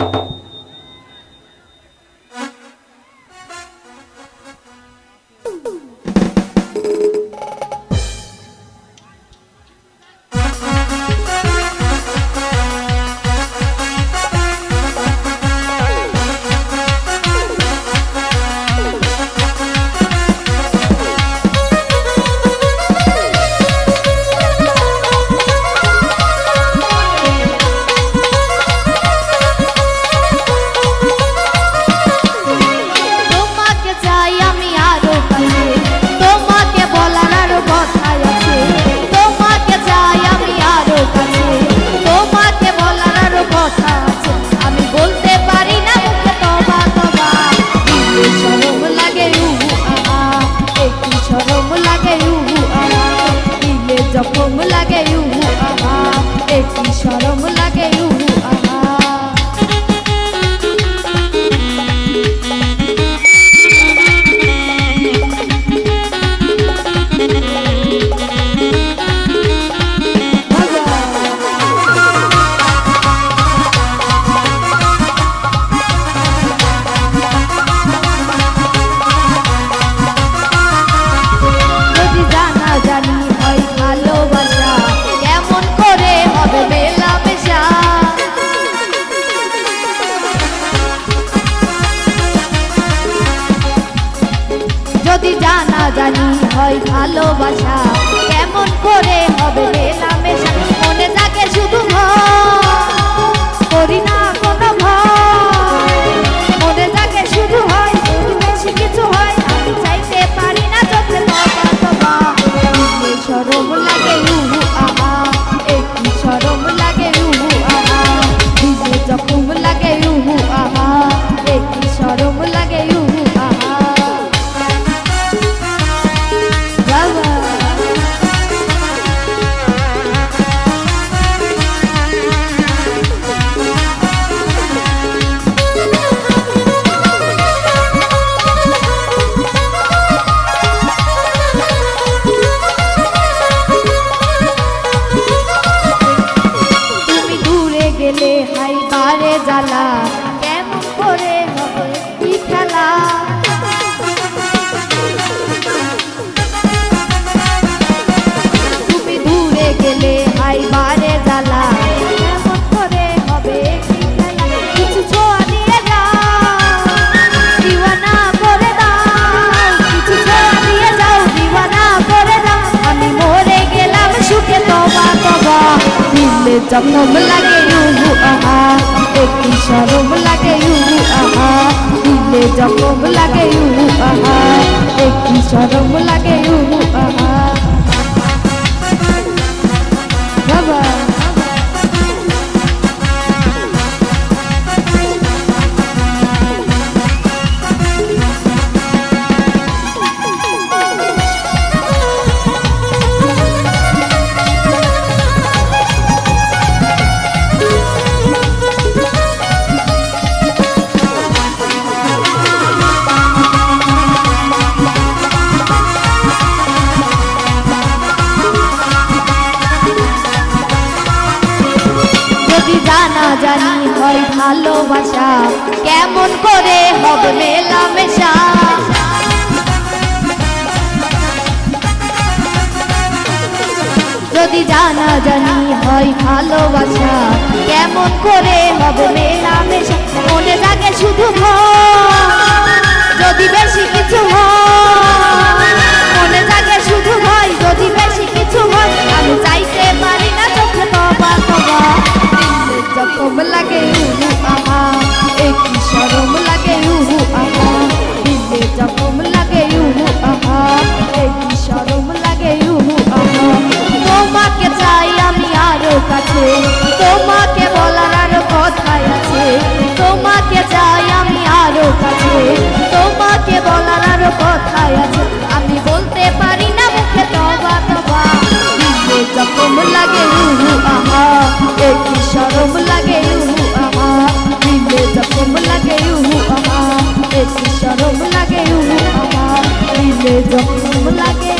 তোমাকে হয় ভালোবাসা। কেমন করে হবে মেলামেশা দিলে লাগে ইউহু আহা একটি শরম লাগে ইউহু আহা দিলে জখম লাগে ইউহু আহা একটি শরম লাগে ভালোবাসা। কেমন করে হবে মেলামেশা যদি জানা জানি হয় ভালোবাসা, কেমন করে হবে মেলামেশা মনে জাগে শুধু যদি বেশি কিছু হয় লাগে উহু আহা একই শরম লাগে উহু আহা দিলে জখম লাগে উহু আহা শরম লাগে উহু আহা। তোমাকে চাই আমি আরও কাছে, তোমাকে বলার আরও আছে। তোমাকে চাই আমি আরও কাছে, তোমাকে বলার আরও কথাই আছে। আমি বলতে পারি না মুখে তবা তবা। জখম লাগে উহু আহা একই শরম লাগে শরম লাগে আমার দিলে জখম লাগে